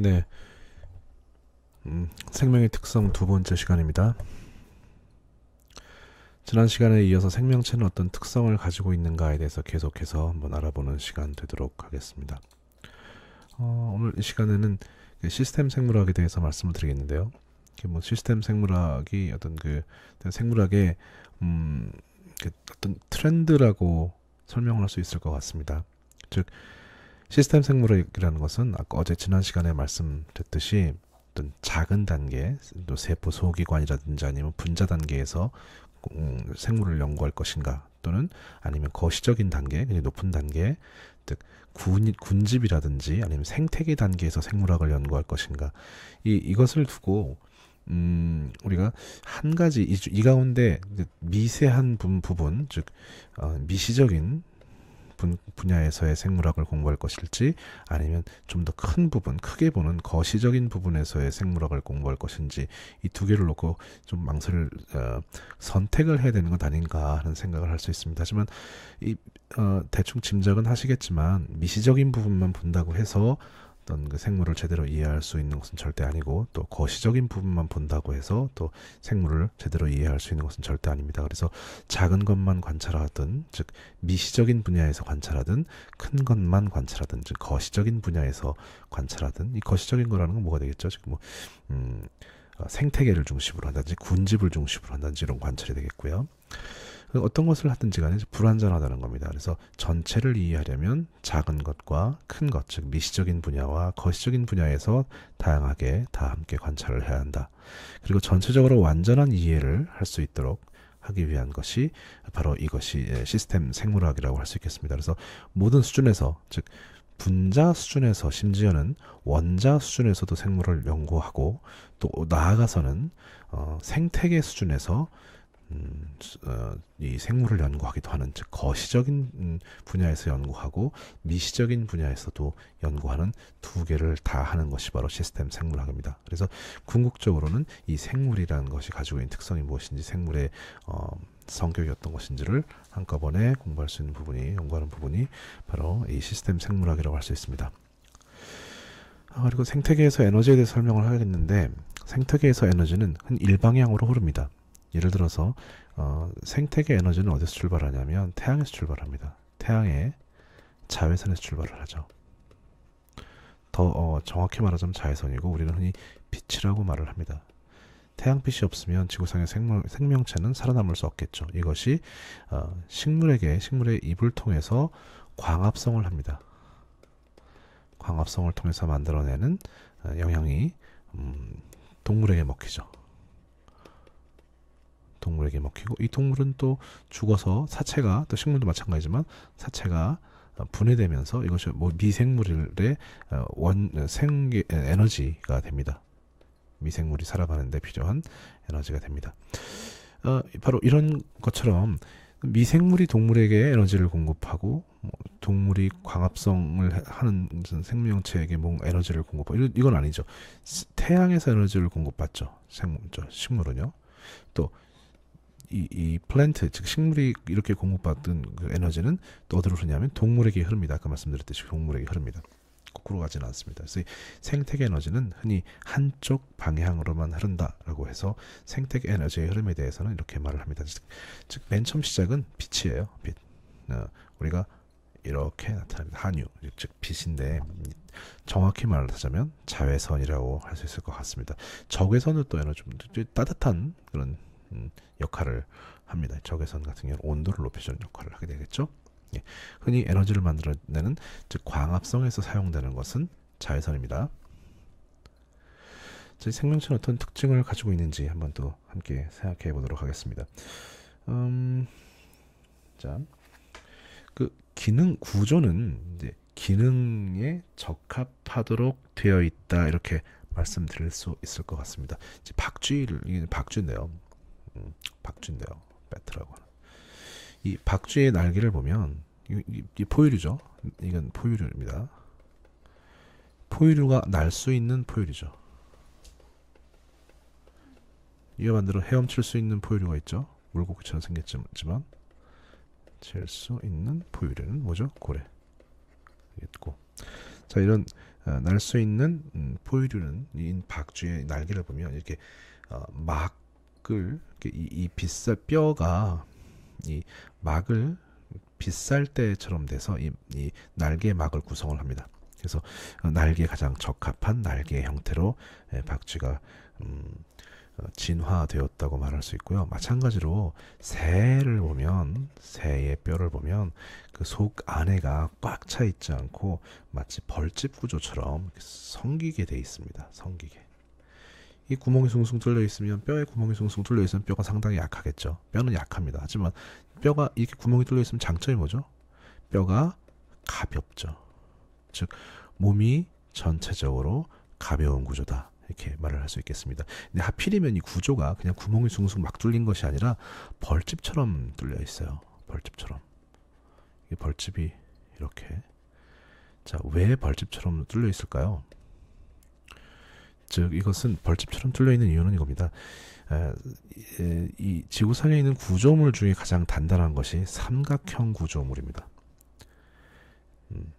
네. 음, 생명의 특성 두 번째 시간입니다. 지난 시간에 이어서 생명체는 어떤 특성을 가지고 있는가에 대해서 계속해서 한번 알아보는 시간 되도록 하겠습니다. 어, 오늘 이 시간에는 그 시스템 생물학에 대해서 말씀을 드리겠는데요. 뭐 시스템 생물학이 어떤 그 생물학의 음, 그 어떤 트렌드라고 설명을 할 수 있을 것 같습니다. 즉 시스템 생물학이라는 것은 아까 어제 지난 시간에 말씀드렸듯이 어떤 작은 단계, 또 세포 소기관이라든지 아니면 분자 단계에서 음, 생물을 연구할 것인가 또는 아니면 거시적인 단계, 높은 단계, 즉 군, 군집이라든지 아니면 생태계 단계에서 생물학을 연구할 것인가. 이 이것을 두고 음, 우리가 한 가지 이, 이 가운데 미세한 부분, 즉 어, 미시적인 분, 분야에서의 생물학을 공부할 것일지 아니면 좀 더 큰 부분, 크게 보는 거시적인 부분에서의 생물학을 공부할 것인지 이 두 개를 놓고 좀 망설을 어, 선택을 해야 되는 것 아닌가 하는 생각을 할 수 있습니다. 하지만 이 어, 대충 짐작은 하시겠지만 미시적인 부분만 본다고 해서 어떤 그 생물을 제대로 이해할 수 있는 것은 절대 아니고 또 거시적인 부분만 본다고 해서 또 생물을 제대로 이해할 수 있는 것은 절대 아닙니다. 그래서 작은 것만 관찰하든 즉 미시적인 분야에서 관찰하든 큰 것만 관찰하든 즉 거시적인 분야에서 관찰하든 이 거시적인 거라는 건 뭐가 되겠죠? 지금 뭐 음, 어, 생태계를 중심으로 한다든지 군집을 중심으로 한다든지 이런 관찰이 되겠고요. 어떤 것을 하든지 간에 불완전하다는 겁니다. 그래서 전체를 이해하려면 작은 것과 큰 것, 즉 미시적인 분야와 거시적인 분야에서 다양하게 다 함께 관찰을 해야 한다. 그리고 전체적으로 완전한 이해를 할 수 있도록 하기 위한 것이 바로 이것이 시스템 생물학이라고 할 수 있겠습니다. 그래서 모든 수준에서 즉 분자 수준에서 심지어는 원자 수준에서도 생물을 연구하고 또 나아가서는 어, 생태계 수준에서 음, 어, 이 생물을 연구하기도 하는 즉 거시적인 음, 분야에서 연구하고 미시적인 분야에서도 연구하는 두 개를 다 하는 것이 바로 시스템 생물학입니다. 그래서 궁극적으로는 이 생물이라는 것이 가지고 있는 특성이 무엇인지 생물의 어, 성격이 어떤 것인지를 한꺼번에 공부할 수 있는 부분이 연구하는 부분이 바로 이 시스템 생물학이라고 할 수 있습니다. 아, 그리고 생태계에서 에너지에 대해 설명을 하겠는데 생태계에서 에너지는 일방향으로 흐릅니다. 예를 들어서 어, 생태계 에너지는 어디서 출발하냐면 태양에서 출발합니다. 태양의 자외선에서 출발을 하죠. 더 어, 정확히 말하자면 자외선이고 우리는 흔히 빛이라고 말을 합니다. 태양빛이 없으면 지구상의 생명, 생명체는 살아남을 수 없겠죠. 이것이 어, 식물에게 식물의 입을 통해서 광합성을 합니다. 광합성을 통해서 만들어내는 어, 영향이 음, 동물에게 먹히죠. 동물에게 먹히고 이 동물은 또 죽어서 사체가 또 식물도 마찬가지지만 사체가 어, 분해되면서 이것이 뭐 미생물의 어, 원 생계 에너지가 됩니다. 미생물이 살아가는데 필요한 에너지가 됩니다. 어, 바로 이런 것처럼 미생물이 동물에게 에너지를 공급하고 뭐 동물이 광합성을 하는 생명체에게 뭐 에너지를 공급하고 이건 아니죠. 태양에서 에너지를 공급받죠. 생물, 식물은요. 또 이, 이 플랜트 즉 식물이 이렇게 공급받던 그 에너지는 또 어디로 흐르냐면 동물에게 흐릅니다. 아까 말씀드렸듯이 동물에게 흐릅니다. 거꾸로 가지는 않습니다. 그래서 생태계 에너지는 흔히 한쪽 방향으로만 흐른다라고 해서 생태계 에너지의 흐름에 대해서는 이렇게 말을 합니다. 즉, 맨 처음 시작은 빛이에요. 빛. 어, 우리가 이렇게 나타납니다. 한유, 즉 빛인데 정확히 말하자면 자외선이라고 할 수 있을 것 같습니다. 적외선은 또 에너지 따뜻한 그런 음, 역할을 합니다. 적외선 같은 경우는 온도를 높여주는 역할을 하게 되겠죠. 예. 흔히 에너지를 만들어내는 즉 광합성에서 사용되는 것은 자외선입니다. 저희 생명체는 어떤 특징을 가지고 있는지 한번 또 함께 생각해 보도록 하겠습니다. 음, 자, 그 기능 구조는 이제 기능에 적합하도록 되어 있다 이렇게 말씀드릴 수 있을 것 같습니다. 박쥐를 박쥐인데요. 음, 박쥐인데요. 배트라고. 이 박쥐의 날개를 보면 이, 이, 이 포유류죠. 이건 포유류입니다. 포유류가 날 수 있는 포유류죠. 이와 반대로 헤엄칠 수 있는 포유류가 있죠. 물고기처럼 생겼지만 칠 수 있는 포유류는 뭐죠? 고래. 있고 자 이런 어, 날수 있는 음, 포유류는 이 박쥐의 날개를 보면 이렇게 어, 막을 이, 이 빗살 뼈가 이 막을 빗살 때처럼 돼서 이, 이 날개 막을 구성을 합니다. 그래서 어, 날개 가장 적합한 날개 형태로 예, 박쥐가 음, 어, 진화되었다고 말할 수 있고요. 마찬가지로 새를 보면 새의 뼈를 보면 그 속 안에가 꽉 차 있지 않고 마치 벌집 구조처럼 성기게 돼 있습니다. 성기게. 이 구멍이 숭숭 뚫려 있으면 뼈에 구멍이 숭숭 뚫려 있으면 뼈가 상당히 약하겠죠. 뼈는 약합니다. 하지만 뼈가 이렇게 구멍이 뚫려 있으면 장점이 뭐죠? 뼈가 가볍죠. 즉 몸이 전체적으로 가벼운 구조다. 이렇게 말을 할 수 있겠습니다. 근데 하필이면 이 구조가 그냥 구멍이 숭숭 막 뚫린 것이 아니라 벌집처럼 뚫려 있어요. 벌집처럼. 이 벌집이 이렇게. 자, 왜 벌집처럼 뚫려 있을까요? 즉 이것은 벌집처럼 뚫려 있는 이유는 이겁니다. 이 지구상에 있는 구조물 중에 가장 단단한 것이 삼각형 구조물입니다. 음,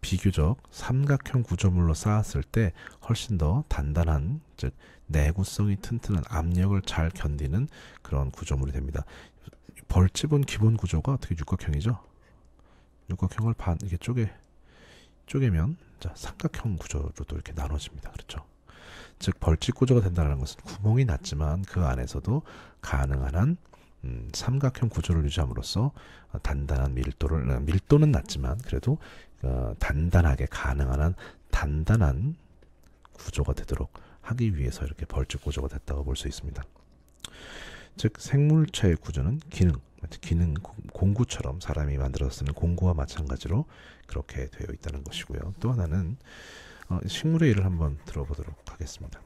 비교적 삼각형 구조물로 쌓았을 때 훨씬 더 단단한 즉 내구성이 튼튼한 압력을 잘 견디는 그런 구조물이 됩니다. 벌집은 기본 구조가 어떻게 육각형이죠? 육각형을 반 이렇게 쪼개 쪼개면 자, 삼각형 구조로도 이렇게 나눠집니다. 그렇죠? 즉 벌집 구조가 된다는 것은 구멍이 낮지만 그 안에서도 가능한 한 음, 삼각형 구조를 유지함으로써 단단한 밀도를 어, 밀도는 낮지만 그래도 어, 단단하게 가능한 한 단단한 구조가 되도록 하기 위해서 이렇게 벌집 구조가 됐다고 볼 수 있습니다. 즉 생물체의 구조는 기능, 기능 공구처럼 사람이 만들어 쓰는 공구와 마찬가지로 그렇게 되어 있다는 것이고요. 또 하나는 어, 식물의 예를 한번 들어보도록 하겠습니다.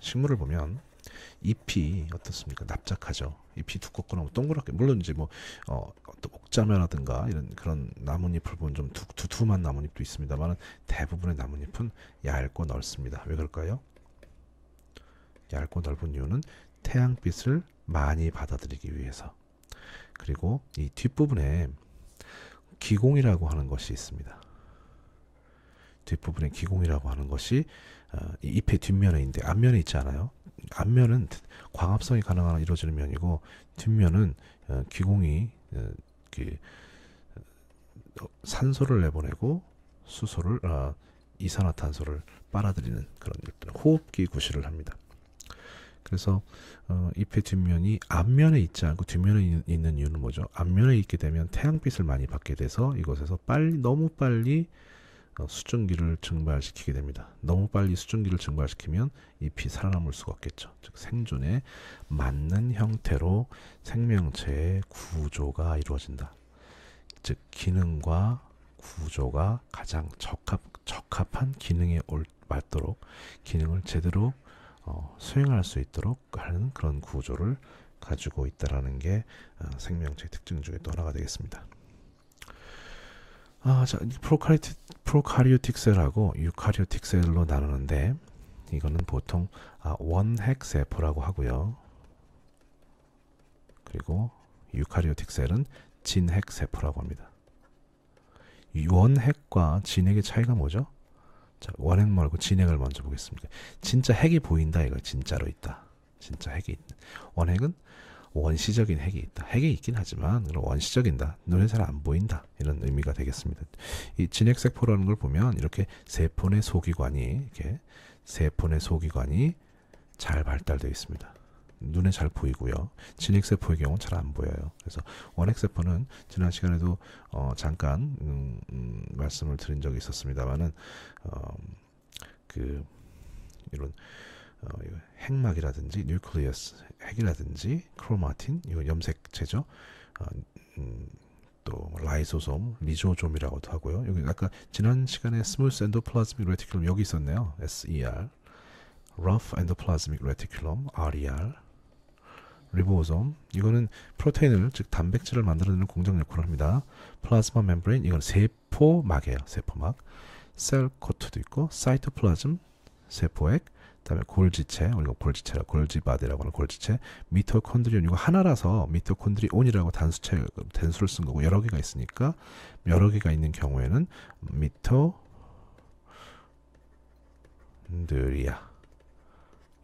식물을 보면 잎이 어떻습니까? 납작하죠. 잎이 두껍거나 뭐 동그랗게 물론 이제 뭐 어, 또 옥자매라든가 이런 그런 나뭇잎을 보면 좀 두, 두툼한 나뭇잎도 있습니다만 대부분의 나뭇잎은 얇고 넓습니다. 왜 그럴까요? 얇고 넓은 이유는 태양빛을 많이 받아들이기 위해서 그리고 이 뒷부분에 기공이라고 하는 것이 있습니다. 뒷부분에 기공이라고 하는 것이 어, 이 잎의 뒷면에 있는데 앞면에 있지 않아요. 앞면은 광합성이 가능한 이루어지는 면이고 뒷면은 어, 기공이 어, 산소를 내보내고 수소를 어, 이산화탄소를 빨아들이는 그런 호흡기 구실을 합니다. 그래서 어, 잎의 뒷면이 앞면에 있지 않고 뒷면에 있는 이유는 뭐죠? 앞면에 있게 되면 태양빛을 많이 받게 돼서 이곳에서 빨리 너무 빨리 어, 수증기를 증발시키게 됩니다. 너무 빨리 수증기를 증발시키면 잎이 살아남을 수가 없겠죠. 즉 생존에 맞는 형태로 생명체의 구조가 이루어진다. 즉 기능과 구조가 가장 적합 적합한 기능에 올, 맞도록 기능을 제대로 어, 수행할 수 있도록 하는 그런 구조를 가지고 있다라는 게 어, 생명체의 특징 중에 또 하나가 되겠습니다. 아, 자, 프로카리티, 프로카리오틱 셀하고 유카리오틱 셀로 나누는데 이거는 보통 아, 원핵 세포라고 하고요. 그리고 유카리오틱 셀은 진핵 세포라고 합니다. 원핵과 진핵의 차이가 뭐죠? 자, 원핵 말고 진핵을 먼저 보겠습니다. 진짜 핵이 보인다 이거 진짜로 있다. 진짜 핵이 있다. 원핵은 원시적인 핵이 있다. 핵이 있긴 하지만 원시적인다. 눈에 잘 안 보인다. 이런 의미가 되겠습니다. 이 진핵세포라는 걸 보면 이렇게 세포 내 소기관이 이렇게 세포 내 소기관이 잘 발달되어 있습니다. 눈에 잘 보이고요. 진핵세포의 경우는 잘 안 보여요. 그래서 원핵세포는 지난 시간에도 어, 잠깐 음, 음, 말씀을 드린 적이 있었습니다만은 어, 그 이런 어, 핵막이라든지 뉴클리어스 핵이라든지 크로마틴 이거 염색체죠. 어, 음, 또 라이소솜, 리조좀이라고도 하고요. 여기 아까 지난 시간에 스무스 엔도플라즈믹 레티큘럼 여기 있었네요. SER, rough endoplasmic reticulum RER, 리보솜 이거는 프로테인을 즉 단백질을 만들어내는 공정 역할을 합니다. 플라즈마 멤브레인 이건 세포막이에요. 세포막. 셀 코트도 있고 사이토플라즘 세포액 그 다음에 골지체 우리가 골지체라 골지바디라고 하는 골지체 미토콘드리온 이거 하나라서 미토콘드리온이라고 단수체 단수를 쓴 거고 여러 개가 있으니까 여러 개가 있는 경우에는 미토 리보솜들이야.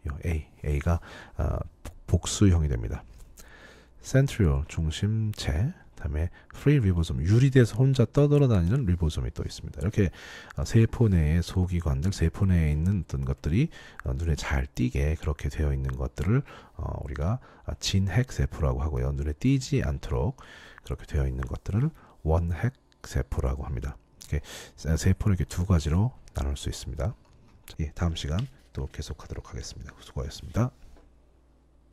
요 A, A가 아, 복수형이 됩니다. 센트리올 중심체, 다음에 프리 리보솜 유리돼서 혼자 떠돌아다니는 리보솜이 또 있습니다. 이렇게 어, 세포 내의 소기관들, 세포 내에 있는 어떤 것들이 어, 눈에 잘 띄게 그렇게 되어 있는 것들을 어, 우리가 진핵 세포라고 하고요. 눈에 띄지 않도록 그렇게 되어 있는 것들을 원핵 세포라고 합니다. 이렇게 세포를 이렇게 두 가지로 나눌 수 있습니다. 예, 다음 시간 또 계속하도록 하겠습니다. 수고하셨습니다.